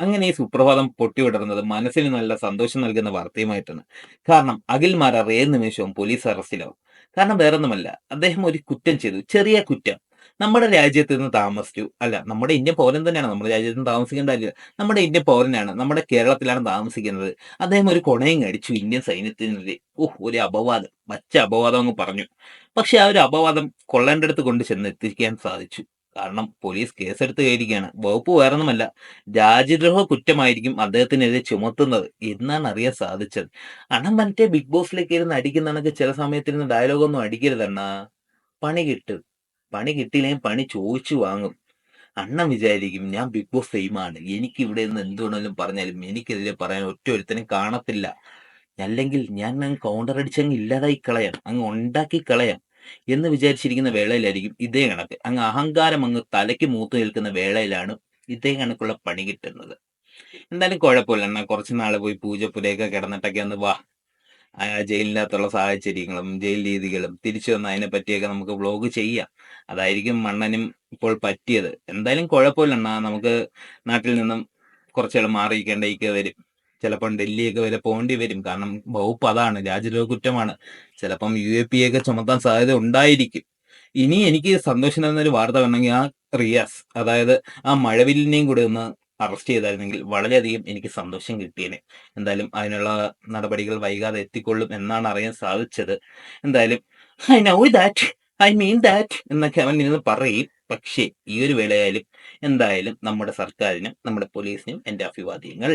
അങ്ങനെ ഈ സുപ്രഭാതം പൊട്ടിവിടർന്നത് മനസ്സിന് നല്ല സന്തോഷം നൽകുന്ന വാർത്തയുമായിട്ടാണ്. കാരണം അഖിൽ മാരാർ ഏത് നിമിഷവും പോലീസ് അറസ്റ്റിലാവും. കാരണം വേറൊന്നുമല്ല. അദ്ദേഹം ഒരു കുറ്റം ചെയ്തു. ചെറിയ കുറ്റം. നമ്മുടെ രാജ്യത്ത് നിന്ന് താമസിച്ചു. അല്ല നമ്മുടെ ഇന്ത്യൻ പൗരൻ തന്നെയാണ്. നമ്മുടെ രാജ്യത്ത് നിന്ന് താമസിക്കേണ്ട കാര്യമില്ല നമ്മുടെ ഇന്ത്യൻ പൗരനാണ്. നമ്മുടെ കേരളത്തിലാണ് താമസിക്കുന്നത്. അദ്ദേഹം ഒരു കൊണയും അടിച്ചു ഇന്ത്യൻ സൈന്യത്തിനെതിരെ. ഓഹ് ഒരു അപവാദം. മറ്റ അപവാദം അങ്ങ് പറഞ്ഞു. പക്ഷെ ആ ഒരു അപവാദം കൊള്ളേണ്ടടുത്ത് കൊണ്ട് ചെന്ന് എത്തിക്കാൻ സാധിച്ചു. കാരണം പോലീസ് കേസെടുത്ത് കയറിയിരിക്കുകയാണ്. വകുപ്പ് വേറൊന്നുമല്ല. രാജ്യദ്രോഹ കുറ്റമായിരിക്കും അദ്ദേഹത്തിനെതിരെ ചുമത്തുന്നത്. എന്നാണ് അറിയാൻ സാധിച്ചത്. അണ്ണൻ മറ്റേ ബിഗ് ബോസിലേക്ക് ഇരുന്ന് അടിക്കുന്നതൊക്കെ ചില സമയത്തിരുന്ന് ഡയലോഗൊന്നും അടിക്കരുതണ്ണ പണി കിട്ടും. പണി കിട്ടിയില്ലെങ്കിൽ പണി ചോദിച്ചു വാങ്ങും. അണ്ണൻ വിചാരിക്കും ഞാൻ ബിഗ് ബോസ് ഫെയിമാണ്. എനിക്ക് ഇവിടെ നിന്ന് എന്തുകൊണ്ടെങ്കിലും പറഞ്ഞാലും എനിക്കെതിരെ പറയാൻ ഒറ്റ ഒരുത്തനും കാണത്തില്ല. അല്ലെങ്കിൽ ഞാൻ അങ്ങ് കൗണ്ടർ അടിച്ചങ്ങ് ഇല്ലാതായി കളയാം. അങ്ങ് ഉണ്ടാക്കി കളയാം. എന്ന് വിചാരിച്ചിരിക്കുന്ന വേളയിലായിരിക്കും ഇതേ കണക്ക്. അങ്ങ് അഹങ്കാരം അങ്ങ് തലയ്ക്ക് മൂത്ത് നിൽക്കുന്ന വേളയിലാണ് ഇതേ കണക്കുള്ള പണി കിട്ടുന്നത്. എന്തായാലും കുഴപ്പമില്ല. എന്നാ കുറച്ച് നാളെ പോയി പൂജ പൂജപ്പുരയൊക്കെ കിടന്നിട്ടൊക്കെ ഒന്ന് വാ. ആ ജയിലിനകത്തുള്ള സാഹചര്യങ്ങളും ജയിൽ രീതികളും തിരിച്ചു വന്ന് അതിനെ പറ്റിയൊക്കെ നമുക്ക് വ്ലോഗ് ചെയ്യാം. അതായിരിക്കും മണ്ണനും ഇപ്പോൾ പറ്റിയത്. എന്തായാലും കുഴപ്പമില്ല. നമുക്ക് നാട്ടിൽ നിന്നും കുറച്ചുകൾ മാറിയിരിക്കേണ്ടേക്ക് വരും. ചിലപ്പം ഡൽഹിയൊക്കെ വരെ പോകേണ്ടി വരും. കാരണം വകുപ്പ് അതാണ് രാജ്യദ്രോഹ കുറ്റമാണ്. ചിലപ്പം യു എ പി ഒക്കെ ചുമത്താൻ സാധ്യത ഉണ്ടായിരിക്കും. ഇനി എനിക്ക് സന്തോഷം തന്നൊരു വാർത്ത വേണമെങ്കിൽ ആ റിയാസ് അതായത് ആ മഴവില്ലിനെയും കൂടെ ഒന്ന് അറസ്റ്റ് ചെയ്തായിരുന്നെങ്കിൽ വളരെയധികം എനിക്ക് സന്തോഷം കിട്ടിയേനെ. എന്തായാലും അതിനുള്ള നടപടികൾ വൈകാതെ എത്തിക്കൊള്ളും എന്നാണ് അറിയാൻ സാധിച്ചത്. എന്തായാലും I know that I mean that എന്നൊക്കെ അവൻ ഇരുന്ന് പറയും. പക്ഷേ ഈ ഒരു വേളയായാലും എന്തായാലും നമ്മുടെ സർക്കാരിനും നമ്മുടെ പോലീസിനും എന്റെ അഭിവാദ്യങ്ങൾ.